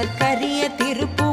மலர் கரிய திருப்புகழ்